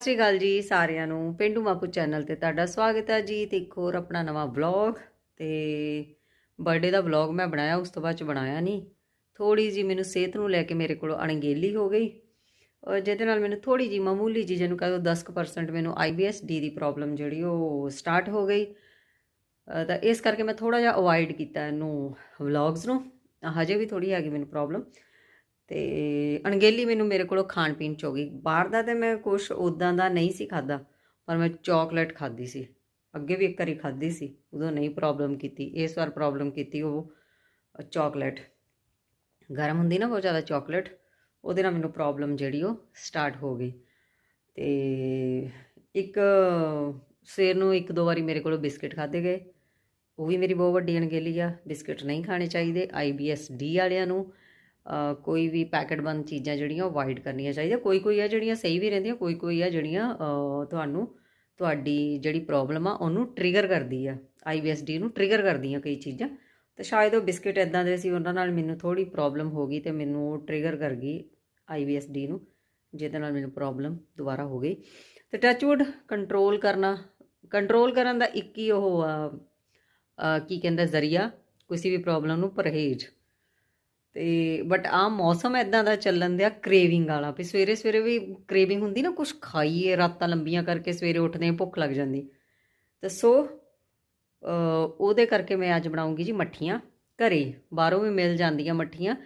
ਸਤਿ ਸ਼੍ਰੀ ਅਕਾਲ ਜੀ ਸਾਰਿਆਂ ਨੂੰ। ਪਿੰਡੂ ਮਾਪੂ ਚੈਨਲ ਤੇ ਤੁਹਾਡਾ ਸਵਾਗਤ ਹੈ ਜੀ ਤੇ ਇੱਕ ਹੋਰ ਆਪਣਾ ਨਵਾਂ ਵਲੌਗ ਤੇ ਬਰਥਡੇ ਦਾ ਵਲੌਗ ਮੈਂ ਬਣਾਇਆ, ਉਸ ਤੋਂ ਬਾਅਦ ਚ ਬਣਾਇਆ ਨਹੀਂ। ਥੋੜੀ ਜੀ ਮੈਨੂੰ ਸਿਹਤ ਨੂੰ ਲੈ ਕੇ ਮੇਰੇ ਕੋਲ ਅਣਗੇਲੀ ਹੋ ਗਈ। ਜਿਹਦੇ ਨਾਲ ਮੈਨੂੰ ਥੋੜੀ ਜੀ ਮਾਮੂਲੀ ਜੀ ਜਿਹਨੂੰ ਕਹੋ 10% ਮੈਨੂੰ IBSD ਦੀ ਪ੍ਰੋਬਲਮ ਜਿਹੜੀ ਉਹ ਸਟਾਰਟ ਹੋ ਗਈ। ਤਾਂ ਇਸ ਕਰਕੇ ਮੈਂ ਥੋੜਾ ਜਿਹਾ ਅਵੋਇਡ ਕੀਤਾ ਇਹਨੂੰ ਵਲੌਗਸ ਨੂੰ। ਹਜੇ ਵੀ ਥੋੜੀ ਹੈਗੀ ਮੈਨੂੰ ਪ੍ਰੋਬਲਮ ਤੇ ਅਣਗੇਲੀ ਮੈਨੂੰ ਮੇਰੇ ਕੋਲੋਂ ਖਾਣ ਪੀਣ ਚ ਹੋ ਗਈ। ਬਾਹਰ ਦਾ ਤੇ ਮੈਂ ਕੁਛ ਉਦਾਂ ਦਾ ਨਹੀਂ ਸੀ ਖਾਦਾ ਪਰ ਮੈਂ ਚਾਕਲੇਟ ਖਾਦੀ ਸੀ। ਅੱਗੇ ਵੀ ਇੱਕ ਵਾਰੀ ਖਾਦੀ ਸੀ, ਉਦੋਂ ਨਹੀਂ ਪ੍ਰੋਬਲਮ ਕੀਤੀ। ਇਸ ਵਾਰ ਪ੍ਰੋਬਲਮ ਕੀਤੀ ਉਹ ਚਾਕਲੇਟ ਗਰਮ ਹੁੰਦੀ ਨਾ ਬਹੁਤ ਜ਼ਿਆਦਾ ਚਾਕਲੇਟ ਉਹਦੇ ਨਾਲ ਮੈਨੂੰ ਪ੍ਰੋਬਲਮ ਜਿਹੜੀ ਉਹ ਸਟਾਰਟ ਹੋ ਗਈ। ਤੇ ਇੱਕ ਸਵੇਰ ਨੂੰ ਇੱਕ ਦੋ ਵਾਰੀ ਮੇਰੇ ਕੋਲੋਂ ਬਿਸਕਟ ਖਾਦੇ ਗਏ। ਉਹ ਵੀ ਮੇਰੀ ਬਹੁਤ ਵੱਡੀ ਅਣਗਹਿਲੀ ਆ। ਬਿਸਕਟ ਨਹੀਂ ਖਾਣੇ ਚਾਹੀਦੇ। IBSD ਵਾਲਿਆਂ ਨੂੰ ਕੋਈ ਵੀ ਪੈਕਟ ਬੰਦ ਚੀਜ਼ਾਂ ਜਿਹੜੀਆਂ ਉਹ ਅਵਾਇਡ ਕਰਨੀਆਂ ਚਾਹੀਦੀਆਂ। ਕੋਈ ਕੋਈ ਆ ਜਿਹੜੀਆਂ ਸਹੀ ਵੀ ਰਹਿੰਦੀਆਂ ਕੋਈ ਕੋਈ ਆ ਜਿਹੜੀਆਂ ਤੁਹਾਨੂੰ ਤੁਹਾਡੀ ਜਿਹੜੀ ਪ੍ਰੋਬਲਮ ਆ, ਉਹਨੂੰ ਟ੍ਰਿਗਰ ਕਰਦੀ ਆ। IBSD ਨੂੰ ਟ੍ਰਿਗਰ ਕਰਦੀਆਂ ਕਈ ਚੀਜ਼ਾਂ। ਤੇ ਸ਼ਾਇਦ ਉਹ ਬਿਸਕਟ ਇਦਾਂ ਦੇ ਸੀ, ਉਹਨਾਂ ਨਾਲ ਮੈਨੂੰ ਥੋੜੀ ਪ੍ਰੋਬਲਮ ਹੋ ਗਈ ਤੇ ਮੈਨੂੰ ਉਹ ਟ੍ਰਿਗਰ ਕਰ ਗਈ IBSD ਨੂੰ, ਜਿਹਦੇ ਨਾਲ ਮੈਨੂੰ ਪ੍ਰੋਬਲਮ ਦੁਬਾਰਾ ਹੋ ਗਈ। ਤੇ ਟੱਚਵੁੱਡ ਕੰਟਰੋਲ ਕਰਨਾ ਕੰਟਰੋਲ ਕਰਨ ਦਾ ਇੱਕ ਹੀ ਉਹ ਆ ਕੀ ਕਹਿੰਦਾ ਜ਼ਰੀਆ, ਕਿਸੇ ਵੀ ਪ੍ਰੋਬਲਮ ਨੂੰ ਪਰਹੇਜ਼। ਤੇ ਬਟ ਆ ਮੌਸਮ ਐਦਾਂ ਦਾ ਚੱਲਣ ਦਿਆ ਕ੍ਰੇਵਿੰਗ ਵਾਲਾ ਵੀ ਸਵੇਰੇ ਸਵੇਰੇ ਵੀ ਕ੍ਰੇਵਿੰਗ ਹੁੰਦੀ ਨਾ ਕੁਝ ਖਾਈਏ ਰਾਤਾਂ ਲੰਬੀਆਂ ਕਰਕੇ ਸਵੇਰੇ ਉੱਠਦੇ ਹਾਂ, ਭੁੱਖ ਲੱਗ ਜਾਂਦੀ। ਤੇ ਸੋ ਉਹਦੇ ਕਰਕੇ ਮੈਂ ਅੱਜ ਬਣਾਉਂਗੀ ਜੀ ਮੱਠੀਆਂ ਘਰੇ ਬਾਹਰੋਂ ਵੀ ਮਿਲ ਜਾਂਦੀਆਂ ਮੱਠੀਆਂ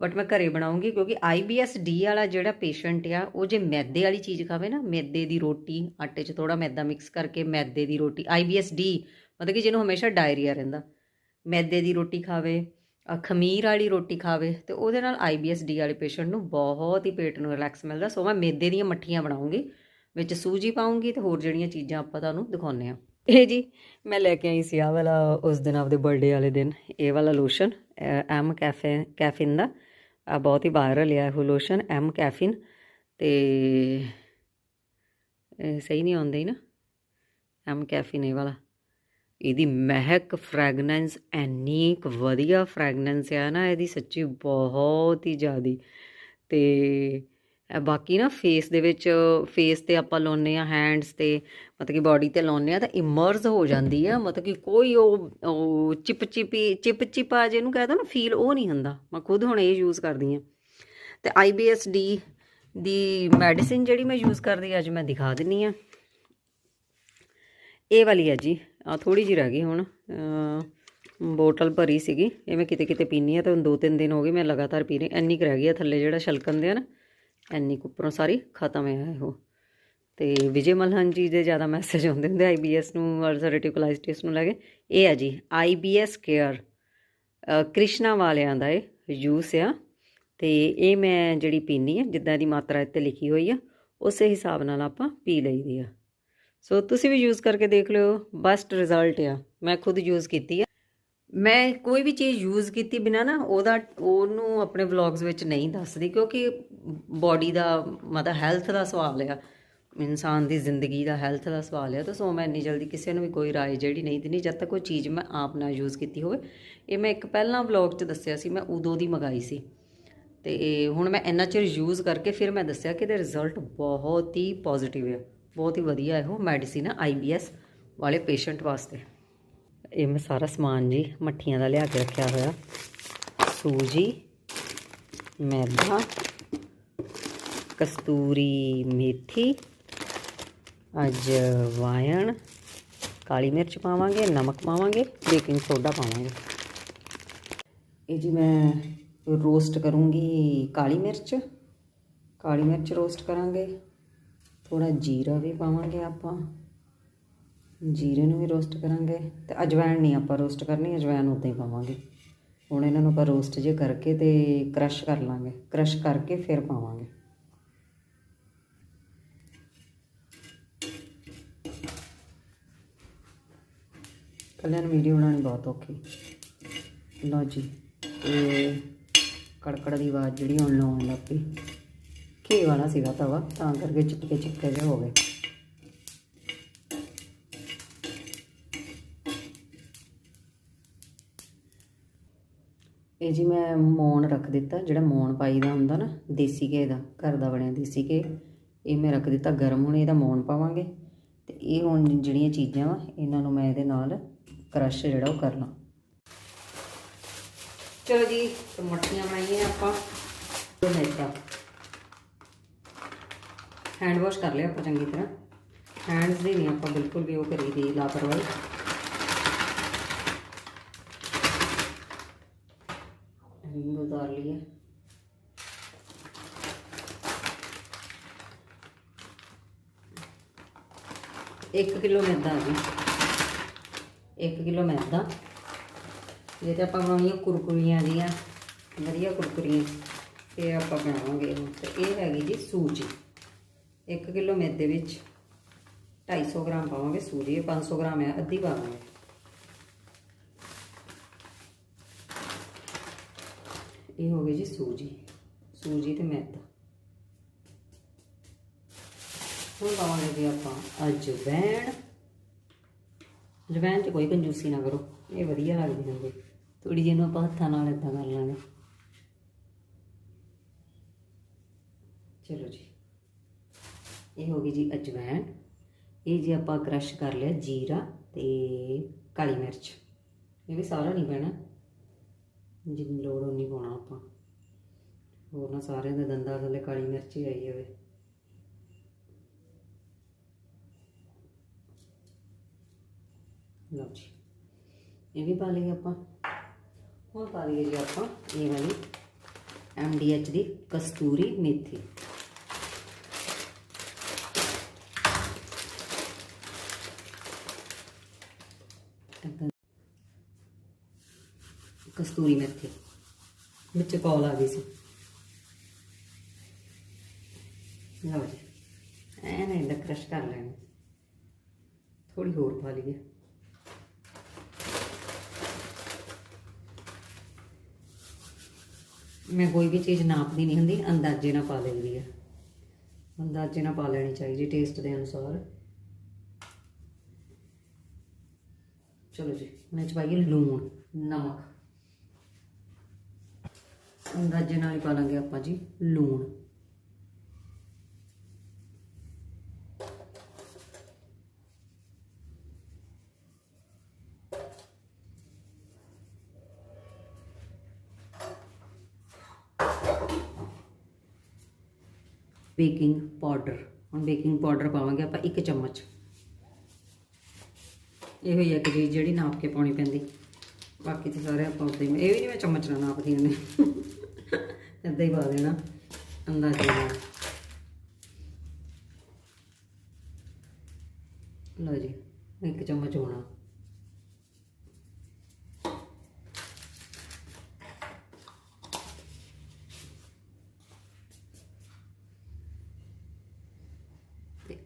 ਬਟ ਮੈਂ ਘਰੇ ਬਣਾਉਂਗੀ ਕਿਉਂਕਿ IBSD ਵਾਲਾ ਜਿਹੜਾ ਪੇਸ਼ੈਂਟ ਆ ਉਹ ਜੇ ਮੈਦੇ ਵਾਲੀ ਚੀਜ਼ ਖਾਵੇ ਨਾ ਮੈਦੇ ਦੀ ਰੋਟੀ ਆਟੇ 'ਚ ਥੋੜਾ ਮੈਦਾ ਮਿਕਸ ਕਰਕੇ ਮੈਦੇ ਦੀ ਰੋਟੀ IBSD ਮਤਲਬ ਕਿ ਜਿਹਨੂੰ ਹਮੇਸ਼ਾ ਡਾਇਰੀਆ ਰਹਿੰਦਾ ਮੈਦੇ ਦੀ ਰੋਟੀ ਖਾਵੇ ਖਮੀਰ ਵਾਲੀ ਰੋਟੀ ਖਾਵੇ ਤੇ ਉਹਦੇ ਨਾਲ IBSD ਵਾਲੇ ਪੇਸ਼ੈਂਟ ਨੂੰ ਬਹੁਤ ਹੀ ਪੇਟ ਨੂੰ ਰਿਲੈਕਸ ਮਿਲਦਾ। ਸੋ ਮੈਂ ਮੇਦੇ ਦੀਆਂ ਮੱਠੀਆਂ ਬਣਾਉਂਗੀ, ਵਿੱਚ ਸੂਜੀ ਪਾਉਂਗੀ ਤੇ ਹੋਰ ਜਿਹੜੀਆਂ ਚੀਜ਼ਾਂ ਆਪਾਂ ਤੁਹਾਨੂੰ ਦਿਖਾਉਂਦੇ ਆ ਇਹ ਜੀ, ਮੈਂ ਲੈ ਕੇ ਆਈ ਸੀ ਆ ਵਾਲਾ ਉਸ ਦਿਨ ਆਪਦੇ ਬਰਥਡੇ ਵਾਲੇ ਦਿਨ। ਇਹ ਵਾਲਾ ਲੋਸ਼ਨ ਐਮ ਕੈਫੇ ਕੈਫਿਨ ਦਾ। ਆ ਬਹੁਤ ਹੀ ਵਾਇਰਲ ਆ ਇਹ ਲੋਸ਼ਨ ਐਮ ਕੈਫਿਨ ਤੇ ਸਹੀ ਨਹੀਂ ਆਉਂਦੇ ਨਾ। ਐਮ ਕੈਫਿਨ ਇਹ ਵਾਲਾ। ਇਹਦੀ ਮਹਿਕ ਫ੍ਰੈਗਨੈਂਸ ਐਨੀ ਕੁ ਵਧੀਆ ਫ੍ਰੈਗਨੈਂਸ ਆ ਨਾ, ਇਹਦੀ ਸੱਚੀ ਬਹੁਤ ਹੀ ਜ਼ਿਆਦੀ। ਤੇ ਬਾਕੀ ਨਾ ਫੇਸ ਦੇ ਵਿੱਚ ਫੇਸ ਤੇ ਆਪਾਂ ਲਾਉਨੇ ਆ ਹੈਂਡਸ ਤੇ, ਮਤਲਬ ਕਿ ਬਾਡੀ ਤੇ ਲਾਉਨੇ ਆ ਤਾਂ ਇਮਰਜ ਹੋ ਜਾਂਦੀ ਆ, ਮਤਲਬ ਕਿ ਕੋਈ ਉਹ ਉਹ ਚਿਪਚਿਪੀ ਚਿਪਚਿਪਾ ਜਿਹਨੂੰ ਕਹਿੰਦਾ ਨਾ ਫੀਲ ਉਹ ਨਹੀਂ ਹੁੰਦਾ। ਮੈਂ ਖੁਦ ਹੁਣ ਇਹ ਯੂਜ਼ ਕਰਦੀ ਆ ਤੇ IBSD ਦੀ ਮੈਡੀਸਿਨ ਜਿਹੜੀ ਮੈਂ ਯੂਜ਼ ਕਰਦੀ ਅੱਜ ਮੈਂ ਦਿਖਾ ਦਿੰਨੀ ਆ। ਇਹ ਵਾਲੀ ਹੈ ਜੀ। ਆ ਥੋੜੀ ਜੀ ਰਹਿ ਗਈ ਹੁਣ। ਬੋਟਲ ਭਰੀ ਸੀਗੀ। ਇਹ ਮੈਂ ਕਿਤੇ ਕਿਤੇ ਪੀਨੀ ਆ ਤੇ ਹੁਣ ਦੋ ਤਿੰਨ ਦਿਨ ਹੋ ਗਏ ਮੈਂ ਲਗਾਤਾਰ ਪੀ ਰਹੀ ਇੰਨੀ ਕੁ ਰਹਿ ਗਈ ਆ ਥੱਲੇ ਜਿਹੜਾ ਛਲਕਣ ਦੇ ਆ ਨਾ, ਇੰਨੀ ਕੁ ਉੱਪਰੋਂ ਸਾਰੀ ਖਤਮ ਹੈ ਇਹ ਤੇ ਵਿਜੇ ਮਲਹਨ ਜੀ ਦੇ ਜ਼ਿਆਦਾ ਮੈਸੇਜ ਆਉਂਦੇ ਹੁੰਦੇ ਆਈਬੀਐਸ ਨੂੰ ਅਲਸਰੇਟਿਵ ਕੋਲਾਈਟਿਸ ਨੂੰ ਲੈ ਕੇ। ਇਹ ਆ ਜੀ ਆਈਬੀਐਸ ਕੇਅਰ ਕ੍ਰਿਸ਼ਨਾ ਵਾਲਿਆਂ ਦਾ ਇਹ ਜੂਸ ਆ। ਤੇ ਇਹ ਮੈਂ ਜਿਹੜੀ ਪੀਨੀ ਆ ਜਿੱਦਾਂ ਦੀ ਮਾਤਰਾ ਇੱਥੇ ਲਿਖੀ ਹੋਈ ਆ, ਉਸੇ ਹਿਸਾਬ ਨਾਲ ਆਪਾਂ ਪੀ ਲਈਦੀ ਆ। ਸੋ ਤੁਸੀਂ ਵੀ ਯੂਜ਼ ਕਰਕੇ ਦੇਖ ਲਿਓ ਬੈਸਟ ਰਿਜ਼ਲਟ ਆ। ਮੈਂ ਖੁਦ ਯੂਜ਼ ਕੀਤੀ ਆ। ਮੈਂ ਕੋਈ ਵੀ ਚੀਜ਼ ਯੂਜ਼ ਕੀਤੀ ਬਿਨਾ ਨਾ, ਉਹਦਾ, ਉਹਨੂੰ ਆਪਣੇ ਵਲੌਗਸ ਵਿੱਚ ਨਹੀਂ ਦੱਸਦੀ, ਕਿਉਂਕਿ ਬਾਡੀ ਦਾ, ਮਤਲਬ ਹੈਲਥ ਦਾ ਸਵਾਲ ਆ। ਇਨਸਾਨ ਦੀ ਜ਼ਿੰਦਗੀ ਦਾ ਹੈਲਥ ਦਾ ਸਵਾਲ ਆ। ਤਾਂ ਸੋ ਮੈਂ ਇੰਨੀ ਜਲਦੀ ਕਿਸੇ ਨੂੰ ਵੀ ਕੋਈ ਰਾਏ ਜਿਹੜੀ ਨਹੀਂ ਦਿੰਦੀ, ਜਦ ਤੱਕ ਕੋਈ ਚੀਜ਼ ਮੈਂ ਆਪ ਨਾ ਯੂਜ਼ ਕੀਤੀ ਹੋਵੇ। ਇਹ ਮੈਂ ਇੱਕ ਪਹਿਲਾਂ ਵਲੌਗ 'ਚ ਦੱਸਿਆ ਸੀ, ਮੈਂ ਉਦੋਂ ਦੀ ਮੰਗਾਈ ਸੀ। ਤੇ ਹੁਣ ਮੈਂ ਇੰਨਾ ਚਿਰ ਯੂਜ਼ ਕਰਕੇ ਫਿਰ ਮੈਂ ਦੱਸਿਆ ਕਿ ਇਹਦੇ ਰਿਜ਼ਲਟ ਬਹੁਤ ਹੀ ਪੋਜ਼ਿਟਿਵ ਆ। ਬਹੁਤ ਹੀ ਵਧੀਆ ਇਹੋ ਮੈਡੀਸਿਨ ਆ ਆਈਬੀਐਸ ਵਾਲੇ ਪੇਸ਼ੈਂਟ ਵਾਸਤੇ। ਇਹ ਮੈਂ ਸਾਰਾ ਸਮਾਨ ਜੀ ਮੱਠੀਆਂ ਦਾ ਲਿਆ ਕੇ ਰੱਖਿਆ ਹੋਇਆ। ਸੂਜੀ, ਮੈਦਾ, ਕਸਤੂਰੀ ਮੇਥੀ, ਅੱਜ ਵਾਇਣ, ਕਾਲੀ ਮਿਰਚ ਪਾਵਾਂਗੇ, ਨਮਕ ਪਾਵਾਂਗੇ, ਬੇਕਿੰਗ ਸੋਡਾ ਪਾਵਾਂਗੇ। ਇਹ ਜੀ ਮੈਂ ਰੋਸਟ ਕਰੂੰਗੀ ਕਾਲੀ ਮਿਰਚ। ਕਾਲੀ ਮਿਰਚ ਰੋਸਟ ਕਰਾਂਗੇ। ਥੋੜਾ ਜੀਰਾ ਵੀ ਪਾਵਾਂਗੇ ਆਪਾਂ। ਜੀਰੇ ਨੂੰ ਵੀ ਰੋਸਟ ਕਰਾਂਗੇ ਤੇ ਅਜਵਾਇਣ ਨਹੀਂ ਆਪਾਂ ਰੋਸਟ ਕਰਨੀ ਅਜਵਾਇਣ ਉੱਦਾਂ ਹੀ ਪਾਵਾਂਗੇ। ਹੁਣ ਇਹਨਾਂ ਨੂੰ ਆਪਾਂ ਰੋਸਟ ਜੇ ਕਰਕੇ ਤੇ ਕ੍ਰਸ਼ ਕਰ ਲਾਂਗੇ। ਕ੍ਰਸ਼ ਕਰਕੇ ਫਿਰ ਪਾਵਾਂਗੇ। ਕੱਲਿਆਂ ਨੂੰ ਵੀਡੀਓ ਬਣਾਉਣੀ ਬਹੁਤ ਔਖੀ। ਲਓ ਜੀ, ਇਹ ਕੜਕੜ ਦੀ ਆਵਾਜ਼ ਜਿਹੜੀ ਹੁਣ ਆਉਣ ਲੱਗ ਪਈ। ਘੀ ਵਾਲਾ ਸੀਗਾ ਤਵਾ, ਤਾਂ ਕਰਕੇ ਚਿਪਕੇ ਚਿਪਕੇ ਜਿਹੇ ਹੋ ਗਏ। ਇਹ ਜੀ ਮੈਂ ਮੌਣ ਰੱਖ ਦਿੱਤਾ, ਜਿਹੜਾ ਮੌਣ ਪਾਈਦਾ ਹੁੰਦਾ ਨਾ, ਦੇਸੀ ਘੇ ਦਾ, ਘਰ ਦਾ ਬਣਿਆ ਦੇਸੀ ਘੇ, ਇਹ ਮੈਂ ਰੱਖ ਦਿੱਤਾ ਗਰਮ, ਹੁਣ ਇਹਦਾ ਮੌਣ ਪਾਵਾਂਗੇ। ਤੇ ਇਹ ਹੁਣ ਜਿਹੜੀਆਂ ਚੀਜ਼ਾਂ ਵਾ, ਇਹਨਾਂ ਨੂੰ ਮੈਂ ਇਹਦੇ ਨਾਲ ਕ੍ਰਸ਼ ਜਿਹੜਾ ਉਹ ਕਰ ਲਾਂ। ਚਲੋ ਜੀ ਟਮਾਟੀਆਂ ਬਣਾਈਆਂ ਆਪਾਂ। ਤੇ ਮੈਦਾ ਹੈਂਡ ਵਾਸ਼ ਕਰ ਲਿਆ ਆਪਾਂ ਚੰਗੀ ਤਰ੍ਹਾਂ। ਹੈਂਡਸ ਦੀ ਨਹੀਂ ਆਪਾਂ ਬਿਲਕੁਲ ਵੀ ਉਹ ਕਰੀ ਦੀ ਲਾਪਰਵਾਹੀ। ਰਿੰਗ ਉਤਾਰ ਲਈ ਹੈ ਇੱਕ ਕਿਲੋ ਮੈਦਾ ਆ ਜੀ। 1 ਕਿਲੋ ਮੈਦਾ। ਜੇ ਤੇ ਆਪਾਂ ਬਣਾਉਣੀਆਂ ਕੁਰਕੁਰੀਆਂ ਦੀਆਂ ਵਧੀਆ ਕੁਰਕੁਰੀਆਂ। ਤੇ ਆਪਾਂ ਬਣਾਵਾਂਗੇ ਇਹਨੂੰ ਤੇ ਇਹ ਹੈਗੀ ਜੀ ਸੂਜੀ। 1 ਕਿਲੋ ਮੈਦੇ ਵਿੱਚ 250 ਗ੍ਰਾਮ ਪਾਵਾਂਗੇ, ਸੂਜੀ ਇਹ 500 ਗ੍ਰਾਮ ਹੈ, ਅੱਧੀ ਪਾਵਾਂਗੇ। ਇਹ ਹੋ ਗਈ ਜੀ ਸੂਜੀ ਸੂਜੀ ਤੇ ਮੈਦਾ। ਹੁਣ ਪਾਵਾਂਗੇ ਜੀ ਆਪਾਂ ਅਜਵੈਣ। ਅਜਵੈਣ 'ਚ ਕੋਈ ਕੰਜੂਸੀ ਨਾ ਕਰੋ, ਇਹ ਵਧੀਆ ਲੱਗਦੀ ਹੁੰਦੀ ਥੋੜੀ ਜਿਹੀ ਨੂੰ ਆਪਾਂ ਹੱਥਾਂ ਨਾਲ ਇਦਾਂ ਕਰ ਲਾਂਗੇ ਚਲੋ ਜੀ। ਇਹ ਹੋ ਗਈ ਜੀ ਅਜਵੈਣ। ਇਹ ਜੇ ਆਪਾਂ ਕ੍ਰਸ਼ ਕਰ ਲਿਆ ਜੀਰਾ ਤੇ ਕਾਲੀ ਮਿਰਚ। ਇਹ ਵੀ ਸਾਰਾ ਨਹੀਂ ਪੈਣਾ। ਜਿੰਨੀ ਲੋੜ ਉਨੀ ਪਾਉਣਾ ਆਪਾਂ। ਹੋਰ ਨਾ ਸਾਰਿਆਂ ਦੇ ਦੰਦਾਂ ਥੱਲੇ ਕਾਲੀ ਮਿਰਚ ਹੀ ਆਈ ਹੋਵੇ। ਲਓ ਜੀ। ਇਹ ਵੀ ਪਾ ਲਈਏ ਆਪਾਂ। ਹੁਣ ਪਾ ਲਈਏ ਜੀ ਆਪਾਂ ਇਹ ਵਾਲੀ ਐਮਡੀਐਚ ਦੀ ਕਸਤੂਰੀ ਮੇਥੀ। ਕਸਤੂਰੀ ਮੇਥੀ। ਵਿੱਚ ਕੌਲ ਆ ਗਈ ਸੀ। ਲਓ ਜੀ ਐਨ ਇਹਦਾ ਕ੍ਰਸ਼ ਕਰ ਲੈਣਾ। ਥੋੜੀ ਹੋਰ ਪਾ ਲਈਏ। ਮੈਂ ਕੋਈ ਵੀ ਚੀਜ਼ ਨਾਪਦੀ ਨਹੀਂ ਹੁੰਦੀ, ਅੰਦਾਜ਼ੇ ਨਾਲ ਪਾ ਲਈਦੀ ਆ। ਅੰਦਾਜ਼ੇ ਨਾਲ ਪਾ ਲੈਣੀ ਚਾਹੀਦੀ ਟੇਸਟ ਦੇ ਅਨੁਸਾਰ। ਚਲੋ ਜੀ, ਮੈਂ ਚ ਪਾਈਏ ਲੂਣ, ਨਮਕ। ਅੰਦਾਜ਼ੇ ਨਾਲ ਹੀ ਪਾ ਲਾਂਗੇ ਆਪਾਂ ਜੀ, ਲੂਣ। Baking powder. ਹੁਣ ਬੇਕਿੰਗ ਪਾਊਡਰ ਪਾਵਾਂਗੇ ਆਪਾਂ ਇੱਕ ਚਮਚ। ਇਹੋ ਹੀ ਇੱਕ ਚੀਜ਼ ਜਿਹੜੀ ਨਾਪ ਕੇ ਪਾਉਣੀ ਪੈਂਦੀ। ਬਾਕੀ ਤੇ ਸਾਰੇ ਆਪਾਂ ਉੱਤੇ ਇਹ ਵੀ ਨਹੀਂ ਮੈਂ ਚਮਚ ਨਾਲ ਨਾਪਦੀ ਨੇ ਇੱਦਾਂ ਹੀ ਪਾ ਦੇਣਾ। ਅੰਦਾਜ਼ੇ ਨਾਲ ਲਓ ਜੀ, ਇੱਕ ਚਮਚ ਹੋਣਾ।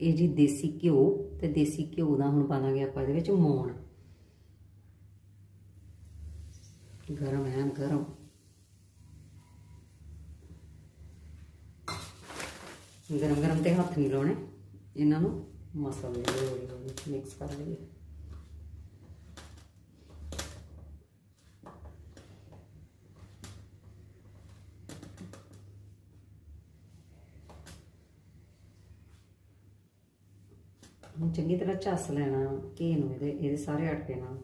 ਇਹ ਜੀ ਦੇਸੀ ਘਿਓ, ਤੇ ਦੇਸੀ ਘਿਓ ਦਾ ਹੁਣ ਪਾਵਾਂਗੇ ਆਪਾਂ ਇਹਦੇ ਵਿੱਚ ਮੋਣ। ਗਰਮ ਹੈ ਗਰਮ। ਗਰਮ ਗਰਮ ਤੇ ਹੱਥ ਨਹੀਂ ਲਾਉਣੇ। ਇਹਨਾਂ ਨੂੰ ਮਸਾਲੇ ਦੇ ਹੌਲੀ ਹੌਲੀ ਮਿਕਸ ਕਰ ਲਈਏ। ਚੰਗੀ ਤਰ੍ਹਾਂ ਚੱਸ ਲੈਣਾ ਘੀ ਨੂੰ ਇਹਦੇ ਇਹਦੇ ਸਾਰੇ ਆਟੇ ਨਾਲ।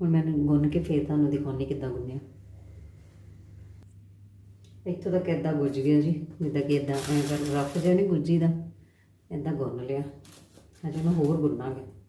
ਹੁਣ ਮੈਂ ਗੁੰਨ ਕੇ ਫੇਰ ਤੁਹਾਨੂੰ ਦਿਖਾਉਣੀ ਕਿੱਦਾਂ ਗੁੰਨਿਆ। ਇੱਥੋਂ ਤੱਕ ਇਦਾਂ ਗੁੱਜ ਗਿਆ ਜੀ, ਜਿੱਦਾਂ ਕਿ ਇਦਾਂ ਐਂ ਕਰ, ਰੱਖ ਜਿਹਾ ਨਹੀਂ ਗੁੱਜੀ ਦਾ ਇਦਾਂ ਗੁੰਨ ਲਿਆ। ਹਜੇ ਮੈਂ ਹੋਰ ਗੁੰਨਾਂਗੇ।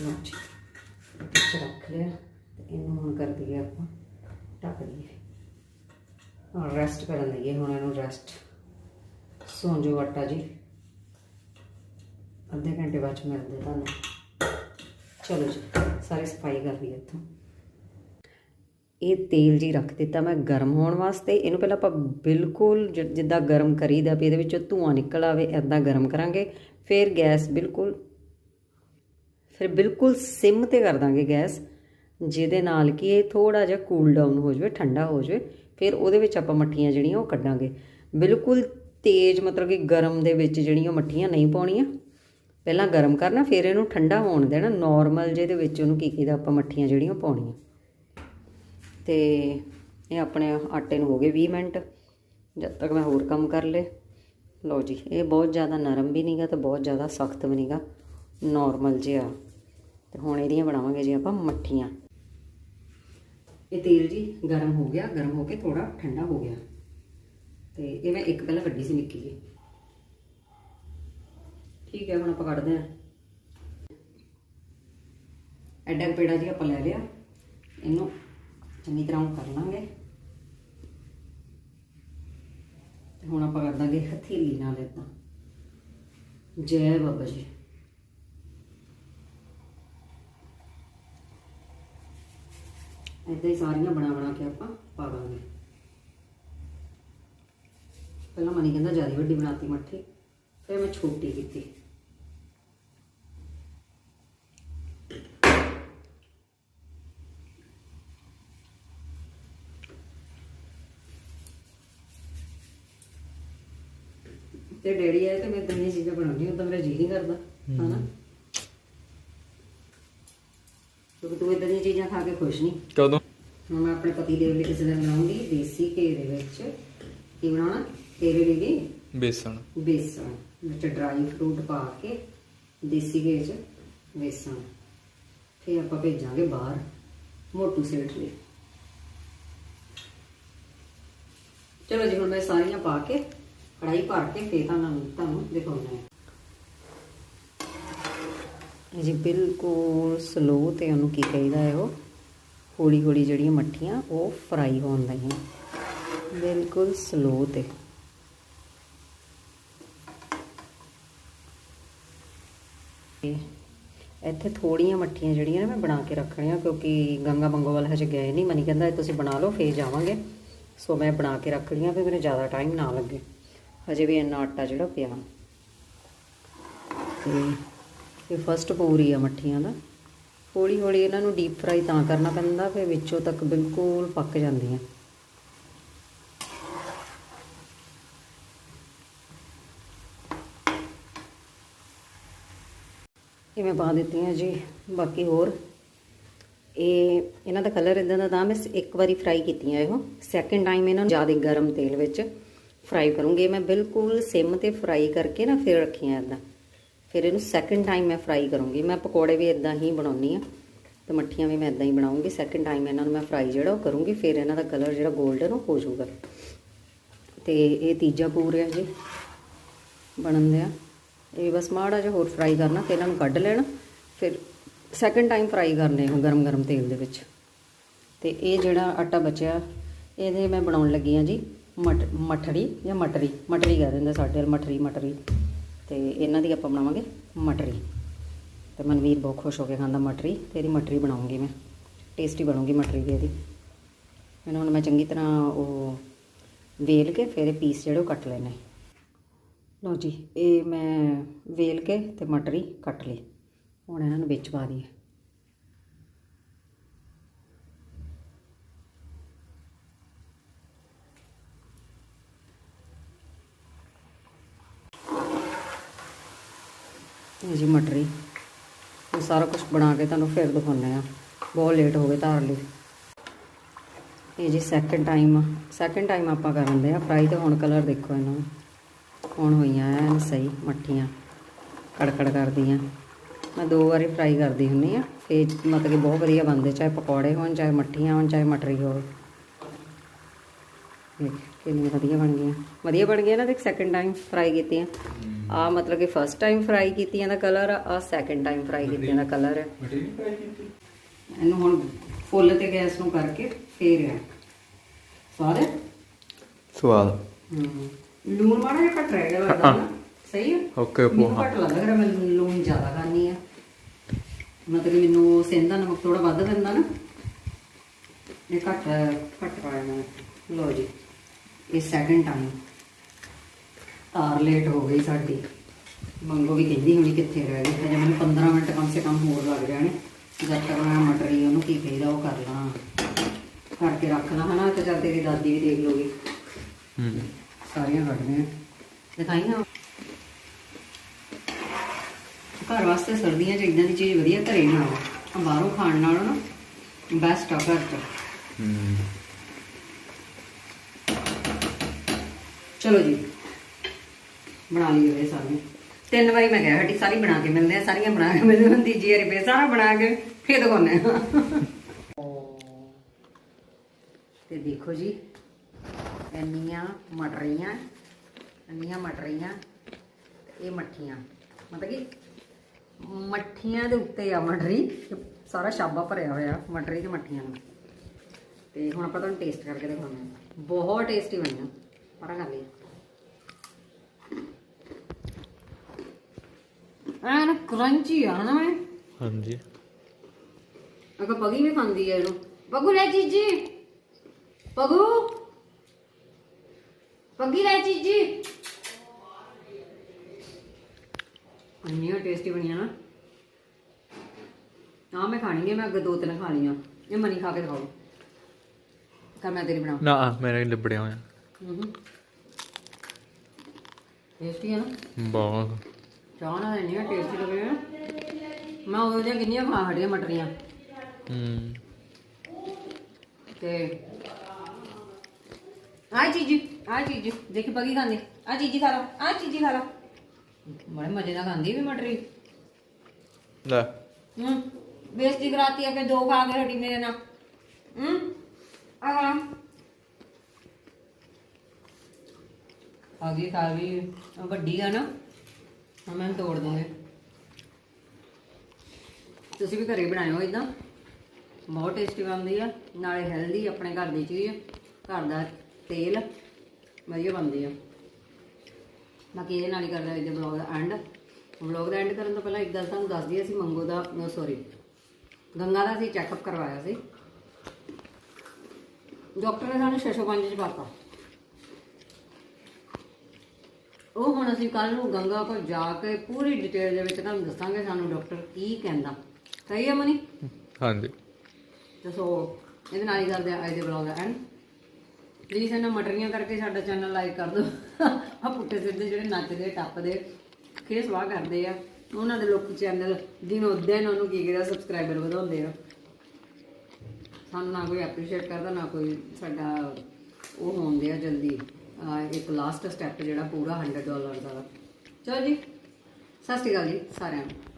'ਚ ਰੱਖ ਲਿਆ ਤੇ ਇਹਨੂੰ ਹੁਣ ਕਰ ਦਈਏ ਆਪਾਂ ਢੱਕ ਦਈਏ। ਹੁਣ ਰੈਸਟ ਕਰਨ ਦਈਏ ਹੁਣ ਇਹਨੂੰ ਰੈਸਟ ਸੌਂ ਜਾਓ ਆਟਾ ਜੀ। ਅੱਧੇ ਘੰਟੇ ਬਾਅਦ 'ਚ ਮਿਲਦੇ ਤੁਹਾਨੂੰ। ਚਲੋ ਜੀ, ਸਾਰੀ ਸਫ਼ਾਈ ਕਰ ਲਈਏ ਇੱਥੋਂ। ਇਹ ਤੇਲ ਜੀ ਰੱਖ ਦਿੱਤਾ ਮੈਂ ਗਰਮ ਹੋਣ ਵਾਸਤੇ। ਇਹਨੂੰ ਪਹਿਲਾਂ ਆਪਾਂ ਬਿਲਕੁਲ ਜਿ- ਜਿੱਦਾਂ ਗਰਮ ਕਰੀਦਾ ਵੀ ਇਹਦੇ ਵਿੱਚੋਂ ਧੂਆਂ ਨਿਕਲ ਆਵੇ ਐਦਾਂ ਗਰਮ ਕਰਾਂਗੇ। ਫਿਰ ਗੈਸ ਬਿਲਕੁਲ ਫਿਰ ਬਿਲਕੁਲ ਸਿਮ ਤੇ ਕਰ ਦਾਂਗੇ ਗੈਸ, ਜਿਹਦੇ ਨਾਲ ਕਿ ਇਹ ਥੋੜਾ ਜਿਹਾ ਕੂਲ ਡਾਊਨ ਹੋ ਜਾਵੇ, ਠੰਡਾ ਹੋ ਜਾਵੇ, ਫਿਰ ਉਹਦੇ ਵਿੱਚ ਆਪਾਂ ਮੱਠੀਆਂ ਜਿਹੜੀਆਂ ਉਹ ਕੱਢਾਂਗੇ। ਬਿਲਕੁਲ ਤੇਜ਼ ਮਤਲਬ ਕਿ ਗਰਮ ਦੇ ਵਿੱਚ ਜਿਹੜੀਆਂ ਮੱਠੀਆਂ ਨਹੀਂ ਪਾਉਣੀਆਂ, ਪਹਿਲਾਂ ਗਰਮ ਕਰਨਾ, ਫਿਰ ਇਹਨੂੰ ਠੰਡਾ ਹੋਣ ਦੇਣਾ ਨਾਰਮਲ ਜਿਹਦੇ ਵਿੱਚ ਉਹਨੂੰ ਕੀ ਕੀਦਾ ਆਪਾਂ ਮੱਠੀਆਂ ਜਿਹੜੀਆਂ ਪਾਉਣੀਆਂ। ਤੇ ਇਹ ਆਪਣੇ ਆਟੇ ਨੂੰ ਹੋ ਗਏ 20 ਮਿੰਟ, ਜਦ ਤੱਕ ਮੈਂ ਹੋਰ ਕੰਮ ਕਰ ਲੇ ਲਓ ਜੀ, ਇਹ ਬਹੁਤ ਜ਼ਿਆਦਾ ਨਰਮ ਵੀ ਨਹੀਂਗਾ ਤੇ ਬਹੁਤ ਜ਼ਿਆਦਾ ਸਖਤ ਵੀ ਨਹੀਂਗਾ ਨਾਰਮਲ ਜਿਹਾ। ਤੇ ਹੁਣ ਇਹਦੀਆਂ ਬਣਾਵਾਂਗੇ ਜੀ ਆਪਾਂ ਮੱਠੀਆਂ। ਇਹ ਤੇਲ ਜੀ ਗਰਮ ਹੋ ਗਿਆ, ਗਰਮ ਹੋ ਕੇ ਥੋੜਾ ਠੰਡਾ ਹੋ ਗਿਆ। ਤੇ ਇਹ ਮੈਂ ਇੱਕ ਪਹਿਲਾਂ ਕੱਢੀ ਸੀ ਨਿੱਕੀ ਜੀ ਠੀਕ ਹੈ, ਹੁਣ ਆਪਾਂ ਕੱਢਦੇ ਹਾਂ। ਐਡਾ ਪੇੜਾ ਜੀ ਆਪਾਂ ਲੈ ਲਿਆ। ਇਹਨੂੰ ਚੰਗੀ ਤਰ੍ਹਾਂ ਉਹ ਕਰ ਲਾਂਗੇ। ਤੇ ਹੁਣ ਆਪਾਂ ਕਰ ਦਾਂਗੇ ਹਥੇਲੀ ਨਾਲ ਇਦਾਂ ਜੈ ਬਾਬਾ ਜੀ। ਏਦਾਂ ਹੀ ਸਾਰੀਆਂ ਬਣਾ ਬਣਾ ਕੇ ਆਪਾਂ ਪਾ ਦਾਂਗੇ। ਪਹਿਲਾਂ ਮਨੀ ਕਹਿੰਦਾ ਜ਼ਿਆਦਾ ਵੱਡੀ ਬਣਾਤੀ ਮੱਠੀ ਫਿਰ ਮੈਂ ਛੋਟੀ ਕੀਤੀ। ਤੇ ਡੈਡੀ ਆਏ ਤੇ ਮੈਂ ਇਦਾਂ ਦੀਆਂ ਚੀਜ਼ਾਂ ਬਣਾਉਣੀ ਉਦੋਂ ਮੇਰਾ ਜੀ ਨਹੀਂ ਕਰਦਾ ਹਨਾ? ਕਿਉਂਕਿ ਤੂੰ ਇਦਾਂ ਦੀਆਂ ਚੀਜ਼ਾਂ ਖਾ ਕੇ ਖੁਸ਼ ਨਹੀਂ ਕਦੋਂ? ਆਪਣੇ ਪਤੀ ਦੇ ਲਈ ਕਿਸੇ ਦਿਨ ਬਣਾਉਂਗੀ ਦੇਸੀ ਘੇ ਦੇ ਵਿੱਚ। ਕੀ ਬਣਾਉਣਾ? ਤੇਰੇ ਲਈ ਵੀ ਬੇਸਣ। ਬੇਸਣ ਵਿੱਚ ਡਰਾਈ ਫਰੂਟ ਪਾ ਕੇ ਦੇਸੀ ਘੇ 'ਚ ਬੇਸਣ। ਫਿਰ ਆਪਾਂ ਭੇਜਾਂਗੇ ਬਾਹਰ ਮੋਟੂ ਸੇਠ ਲਈ। ਚਲੋ ਜੀ ਹੁਣ ਮੈਂ ਸਾਰੀਆਂ ਪਾ ਕੇ ਕੜਾਈ ਭਰ ਕੇ ਫੇਰ ਤੁਹਾਨੂੰ ਤੁਹਾਨੂੰ ਦਿਖਾਉਣਾ ਹੈ। ਜੀ ਬਿਲਕੁਲ ਸਲੋ ਤੇ ਉਹਨੂੰ ਕੀ ਕਹੀਦਾ ਹੈ ਉਹ? ਹੌਲੀ ਹੌਲੀ ਜਿਹੜੀਆਂ ਮੱਠੀਆਂ, ਉਹ ਫਰਾਈ ਹੋਣ ਲਈਆਂ ਬਿਲਕੁਲ ਸਲੋ ਤੇ। ਇੱਥੇ ਥੋੜੀਆਂ ਮੱਠੀਆਂ ਜਿਹੜੀਆਂ ਨੇ ਮੈਂ ਬਣਾ ਕੇ ਰੱਖਣੀਆਂ, ਕਿਉਂਕਿ ਗੰਗਾ ਬੰਗੋ ਵਾਲਾ ਹਜੇ ਗਏ ਨਹੀਂ ਮਨੀ ਕਹਿੰਦਾ, ਤੁਸੀਂ ਬਣਾ ਲਓ, ਫੇਰ ਜਾਵਾਂਗੇ। ਸੋ ਮੈਂ ਬਣਾ ਕੇ ਰੱਖ ਲਈਆਂ, ਫਿਰ ਮੈਨੂੰ ਜ਼ਿਆਦਾ ਟਾਈਮ ਨਾ ਲੱਗੇ। ਹਜੇ ਵੀ ਇੰਨਾ ਆਟਾ ਜਿਹੜਾ ਪਿਆ। ਤੇ ਇਹ ਫਸਟ ਪੂਰੀ ਆ ਮੱਠੀਆਂ ਦਾ। ਹੌਲੀ ਹੌਲੀ ਇਹਨਾਂ ਨੂੰ ਡੀਪ ਫਰਾਈ ਤਾਂ ਕਰਨਾ ਪੈਂਦਾ, ਫਿਰ ਵਿੱਚੋਂ ਤੱਕ ਬਿਲਕੁਲ ਪੱਕ ਜਾਂਦੀਆਂ। ਇਹ ਮੈਂ ਪਾ ਦਿੱਤੀਆਂ ਜੀ, ਬਾਕੀ ਹੋਰ। ਇਹ, ਇਹਨਾਂ ਦਾ ਕਲਰ ਇਦਾਂ ਦਾ ਤਾਂ ਮੈਂ ਇੱਕ ਵਾਰੀ ਫਰਾਈ ਕੀਤੀਆਂ ਇਹੋ। ਸੈਕਿੰਡ ਟਾਈਮ ਇਹਨਾਂ ਨੂੰ ਜ਼ਿਆਦਾ ਗਰਮ ਤੇਲ ਵਿੱਚ ਫਰਾਈ ਕਰੂੰਗੀ। ਮੈਂ ਬਿਲਕੁਲ ਸਿਮ ਤੇ ਫਰਾਈ ਕਰਕੇ ਨਾ ਫਿਰ ਰੱਖੀਆਂ ਇਦਾਂ ਫਿਰ ਇਹਨੂੰ ਸੈਕਿੰਡ ਟਾਈਮ ਮੈਂ ਫਰਾਈ ਕਰੂੰਗੀ। ਮੈਂ ਪਕੌੜੇ ਵੀ ਇਦਾਂ ਹੀ ਬਣਾਉਣੀ ਆ ਤੇ ਮੱਠੀਆਂ ਵੀ ਮੈਂ ਇਦਾਂ ਹੀ ਬਣਾਉਂਗੀ। ਸੈਕਿੰਡ ਟਾਈਮ ਇਹਨਾਂ ਨੂੰ ਮੈਂ ਫਰਾਈ ਜਿਹੜਾ ਉਹ ਕਰੂੰਗੀ, ਫਿਰ ਇਹਨਾਂ ਦਾ ਕਲਰ ਜਿਹੜਾ 골ਡਨ ਉਹ ਹੋ ਜਾਊਗਾ। ਤੇ ਇਹ ਤੀਜਾ ਪੂਰ ਹੈ ਜੀ, ਬਣਨ ਦਿਆ। ਇਹ ਬਸ ਮਾੜਾ ਜਿਹਾ ਹੋਰ ਫਰਾਈ ਕਰਨਾ, ਫਿਰ ਇਹਨਾਂ ਨੂੰ ਕੱਢ ਲੈਣਾ। ਫਿਰ ਸੈਕਿੰਡ ਟਾਈਮ ਫਰਾਈ ਕਰਨੇ ਉਹ ਗਰਮ ਗਰਮ ਤੇਲ ਦੇ ਵਿੱਚ। ਤੇ ਇਹ ਜਿਹੜਾ ਆਟਾ ਬਚਿਆ, ਇਹਦੇ ਮੈਂ ਬਣਾਉਣ ਲੱਗੀ ਆ ਜੀ, ਮਟ ਮਠੜੀ ਜਾਂ ਮਟਰੀ। ਮਟਰੀ ਕਹਿ ਦਿੰਦੇ ਸਾਡੇ ਵੱਲ, ਮਟਰੀ ਮਟਰੀ। ਤੇ ਇਹਨਾਂ ਦੀ ਆਪਾਂ ਬਣਾਵਾਂਗੇ ਮਟਰੀ। ਤੇ ਮਨਵੀਰ ਬਹੁਤ ਖੁਸ਼ ਹੋ ਕੇ ਖਾਂਦਾ ਮਟਰੀ ਤੇ ਇਹਦੀ ਮਟਰੀ ਬਣਾਉਂਗੀ ਮੈਂ। ਟੇਸਟੀ ਬਣੂਗੀ ਮਟਰੀ ਦੀ ਇਹਦੀ। ਇਹਨਾਂ ਹੁਣ ਮੈਂ ਚੰਗੀ ਤਰ੍ਹਾਂ ਉਹ ਵੇਲ ਕੇ ਫਿਰ ਇਹ ਪੀਸ ਜਿਹੜੇ ਉਹ ਕੱਟ ਲੈਣੇ ਲਓ ਜੀ, ਇਹ ਮੈਂ ਵੇਲ ਕੇ ਤੇ ਮਟਰੀ ਕੱਟ ਲਈ। ਹੁਣ ਇਹਨਾਂ ਨੂੰ ਵਿੱਚ ਪਾ ਦਈਏ। ਇਹ ਜੀ ਮਟਰੀ। ਇਹ ਸਾਰਾ ਕੁਝ ਬਣਾ ਕੇ ਤੁਹਾਨੂੰ ਫਿਰ ਦਿਖਾਉਂਦੇ ਆ ਬਹੁਤ ਲੇਟ ਹੋ ਗਏ ਧਾਰ ਲਈ। ਇਹ ਜੀ ਸੈਕਿੰਡ ਟਾਈਮ ਸੈਕਿੰਡ ਟਾਈਮ ਆਪਾਂ ਕਰਨ ਦੇ ਆ ਫਰਾਈ ਤੇ ਹੁਣ ਕਲਰ ਦੇਖੋ ਇਹਨਾਂ ਨੂੰ ਹੁਣ ਹੋਈਆਂ ਐਨ ਸਹੀ ਮੱਠੀਆਂ। ਕੜਕੜ ਕਰਦੀਆਂ। ਮੈਂ ਦੋ ਵਾਰੀ ਫਰਾਈ ਕਰਦੀ ਹੁੰਨੀ ਆ ਫੇਰ ਮਤਲਬ ਕਿ ਬਹੁਤ ਵਧੀਆ ਬਣਦੇ, ਚਾਹੇ ਪਕੌੜੇ ਹੋਣ, ਚਾਹੇ ਮੱਠੀਆਂ ਹੋਣ, ਚਾਹੇ ਮਟਰੀ ਹੋਵੇ। ਦੇਖ ਕਿੰਨੀਆਂ ਵਧੀਆ ਬਣ ਗਈਆਂ ਵਧੀਆ ਬਣ ਗਈਆਂ ਨਾ ਦੇਖ ਸੈਕੰਡ ਟਾਈਮ ਫਰਾਈ ਕੀਤੀਆਂ ਆ ਮਤਲਬ ਕਿ ਫਸਟ ਟਾਈਮ ਫਰਾਈ ਕੀਤੀਆਂ ਦਾ ਕਲਰ ਆ ਸੈਕੰਡ ਟਾਈਮ ਫਰਾਈ ਕੀਤੀਆਂ ਦਾ ਕਲਰ ਹੈ ਇਹਨੂੰ ਹੁਣ ਫੁੱਲ ਤੇ ਗੈਸ ਨੂੰ ਕਰਕੇ ਫੇਰ ਆ। ਸਵਾਦ ਹੈ? ਸਵਾਦ। ਲੂਣ ਮਾੜਾ ਜਿਹਾ ਘੱਟ ਰਹਿ ਗਿਆ ਲੱਗਦਾ ਨਾ। ਸਹੀ ਹੈ? ਓਕੇ ਮੈਨੂੰ ਘੱਟ ਲੱਗ ਰਿਹਾ ਮੈਂ ਲੂਣ ਜ਼ਿਆਦਾ ਖਾਂਦੀ ਆ ਮਤਲਬ ਕਿ ਮੈਨੂੰ ਸਿੰਦਾ ਨਮਕ ਥੋੜਾ ਵੱਧ ਪੈਂਦਾ ਨਾ। ਇਹ ਘੱਟ ਘੱਟ ਪਾਇਆ ਮੈਂ। ਲੋ ਜੀ। ਇਹ ਸੈਕਿੰਡ ਟਾਈਮ ਤਾਰ ਲੇਟ ਹੋ ਗਈ ਸਾਡੀ। ਮੰਗੋ ਵੀ ਕਹਿੰਦੀ ਹੁਣੀ ਕਿੱਥੇ ਰਹਿ ਗਈ। ਹਜੇ ਮੈਨੂੰ 15 ਮਿੰਟ ਕਮ ਸੇ ਕਮ ਹੋਰ ਲੱਗ ਜਾਣੇ। ਜਦ ਤੱਕ ਮੈਂ ਮਟਰੀ ਉਹਨੂੰ ਕੀ ਕਹੀਦਾ ਉਹ ਕਰ ਲਾਂ। ਕਰਕੇ ਰੱਖ ਲਾਂ ਹਨਾ ਤੇ ਚੱਲ ਤੇਰੀ ਦਾਦੀ ਵੀ ਦੇਖ ਲੂਗੀ ਹੂੰ। ਸਾਰੀਆਂ ਕੱਢਦੇ ਆ। ਦਿਖਾਈ ਨਾ ਘਰ ਵਾਸਤੇ ਸਰਦੀਆਂ ਚ ਇਦਾਂ ਦੀ ਚੀਜ਼ ਵਧੀਆ ਘਰੇ ਬਣਾਓ। ਆ ਬਾਹਰੋਂ ਖਾਣ ਨਾਲੋਂ ਨਾ ਬੈਸਟ ਆ ਘਰ ਚ। ਹੂੰ। ਚਲੋ ਜੀ। ਬਣਾ ਲਈਏ ਇਹ ਸਾਰੀਆਂ। ਤਿੰਨ ਵਾਰੀ ਮੈਂ ਕਿਹਾ ਹਟੀ ਸਾਰੀ ਬਣਾ ਕੇ ਮਿਲਦੇ ਆ, ਸਾਰੀਆਂ ਬਣਾ ਕੇ ਮਿਲਦੇ ਹੁੰਦੀ ਜੀ ਵਾਰੀ ਸਾਰਾ ਬਣਾ ਕੇ ਫੇਰ ਦਿਖਾਉਂਦੇ ਆ। ਤੇ ਦੇਖੋ ਜੀ, ਇੰਨੀਆਂ ਮਟਰੀਆਂ ਇੰਨੀਆਂ ਮਟਰੀਆਂ ਇਹ ਮੱਠੀਆਂ। ਮਤਲਬ ਕਿ ਮੱਠੀਆਂ ਦੇ ਉੱਤੇ ਆ ਮਟਰੀ ਸਾਰਾ ਛਾਬਾ ਭਰਿਆ ਹੋਇਆ ਮਟਰੀ ਤੇ ਮੱਠੀਆਂ ਨੂੰ। ਤੇ ਹੁਣ ਆਪਾਂ ਤੁਹਾਨੂੰ ਟੇਸਟ ਕਰਕੇ ਦਿਖਾਉਂਦੇ ਹਾਂ। ਬਹੁਤ ਟੇਸਟੀ ਬਣੀਆਂ। ਕਰੰਚੀ ਆ ਨਾ ਮੈਂ ਹਾਂਜੀ ਅਗਾ ਪਗੀ ਵੀ ਖਾਂਦੀ ਹੈ ਇਹਨੂੰ ਪਗੂ ਲੈ ਚੀਜੀ ਪਗੂ ਪਗੀ ਲੈ ਚੀਜੀ ਇੰਨੀਆਂ ਟੇਸਟੀ ਬਣੀਆਂ ਨਾ ਆ ਮੈਂ ਖਾਣੀ ਹੈ ਮੈਂ ਅੱਗੇ ਦੋ ਤਿੰਨ ਖਾ ਲਈਆਂ ਇਹ ਮਨੀ ਖਾ ਕੇ ਦਿਖਾਓ ਕਰ ਮੈਂ ਤੇਰੀ ਬਣਾ ਨਾ ਮੇਰੇ ਲਿਬੜਿਆ ਹੋਇਆ ਟੇਸਟੀ ਹੈ ਨਾ? ਬਹੁਤ। ਚਾਹ ਨਾਲ ਇੰਨੀਆਂ ਟੇਸਟੀ ਲੱਗੇ ਨਾ ਮੈਂ ਉਹਦੇ ਦੀਆਂ ਕਿੰਨੀਆਂ ਖਾ ਹਟੀਆਂ ਮਟਰੀਆਂ। ਹੂੰ। ਤੇ ਆ ਚੀਜ਼ ਆ ਚੀਜ਼। ਦੇਖੀ ਪਗੀ ਖਾਂਦੀ। ਆ ਚੀਜ਼ ਖਾ ਲਾ ਆ ਚੀਜ਼ ਖਾ ਲਾ। ਬੜੇ ਮਜ਼ੇ ਨਾਲ ਖਾਂਦੀ ਵੀ ਮਟਰੀ। ਲੈ। ਹੂੰ। ਬੇਇੱਜ਼ਤੀ ਕਰਾਤੀ ਆ ਕਿ ਦੋ ਖਾ ਕੇ ਹਟੀ ਮੇਰੇ ਨਾਲ। ਹੂੰ। ਆ ਆ ਗਈ ਖਾ ਵੱਡੀ ਆ ਨਾ, ਹੁਣ ਮੈਂ ਤੋੜ ਦੂੰਗੀ। ਤੁਸੀਂ ਵੀ ਘਰੇ ਬਣਾਇਓ ਇਦਾਂ ਬਹੁਤ ਟੇਸਟੀ ਬਣਦੀ ਆ, ਨਾਲੇ ਹੈਲਦੀ ਆਪਣੇ ਘਰ ਦੀ ਚੀਜ਼, ਘਰ ਦਾ ਤੇਲ ਵਧੀਆ ਬਣਦੀ ਆ। ਬਾਕੀ ਇਹਦੇ ਨਾਲ ਹੀ ਕਰਦਾ ਇਹਦੇ ਬਲੌਗ ਦਾ ਐਂਡ ਬਲੌਗ ਦਾ ਐਂਡ ਕਰਨ ਤੋਂ ਪਹਿਲਾਂ ਇੱਕ ਗੱਲ ਤੁਹਾਨੂੰ ਦੱਸ ਦਈਏ, ਅਸੀਂ ਮੰਗੋ ਦਾ ਸੌਰੀ ਗੰਗਾ ਦਾ ਅਸੀਂ ਚੈੱਕਅਪ ਕਰਵਾਇਆ ਸੀ। ਡਾਕਟਰ ਨੇ ਸਾਨੂੰ 605 ਚ ਪਾਤਾ। ਉਹ ਹੁਣ ਅਸੀਂ ਕੱਲ ਨੂੰ ਗੰਗਾ ਕੋਲ ਜਾ ਕੇ ਪੂਰੀ ਡਿਟੇਲ ਦੇ ਵਿੱਚ ਤੁਹਾਨੂੰ ਦੱਸਾਂਗੇ ਸਾਨੂੰ ਡਾਕਟਰ ਕੀ ਕਹਿੰਦਾ। ਸਹੀ ਹੈ ਮਨੀ? ਹਾਂਜੀ। ਤੇ ਸੋ ਇਹਦੇ ਨਾਲ ਹੀ ਕਰਦੇ ਆ ਅੱਜ ਦੇ ਬਲੌਗ ਦਾ ਐਂਡ ਪਲੀਜ਼ ਇਹਨਾਂ ਮਟਰੀਆਂ ਕਰਕੇ ਸਾਡਾ ਚੈਨਲ ਲਾਈਕ ਕਰ ਦਿਓ। ਆ ਪੁੱਟੇ ਸਿੱਧੇ ਜਿਹੜੇ ਨੱਚਦੇ ਟੱਪਦੇ ਖੇਸ ਵਾਹ ਕਰਦੇ ਆ। ਉਹਨਾਂ ਦੇ ਲੋਕ ਚੈਨਲ ਦਿਨੋਂ ਦਿਨ ਉਹਨੂੰ ਕੀ ਕਰਿਆ ਸਬਸਕ੍ਰਾਈਬਰ ਵਧਾਉਂਦੇ ਆ। ਸਾਨੂੰ ਨਾ ਕੋਈ ਐਪਰੀਸ਼ੀਏਟ ਕਰਦਾ ਨਾ ਕੋਈ ਸਾਡਾ ਉਹ ਹੁੰਦੇ ਆ ਜਲਦੀ। ਇੱਕ ਲਾਸਟ ਸਟੈਪ ਜਿਹੜਾ ਪੂਰਾ 100 ਡਾਲਰ ਦਾ ਵਾ। ਚਲੋ ਜੀ, ਸਤਿ ਸ਼੍ਰੀ ਅਕਾਲ ਜੀ ਸਾਰਿਆਂ ਨੂੰ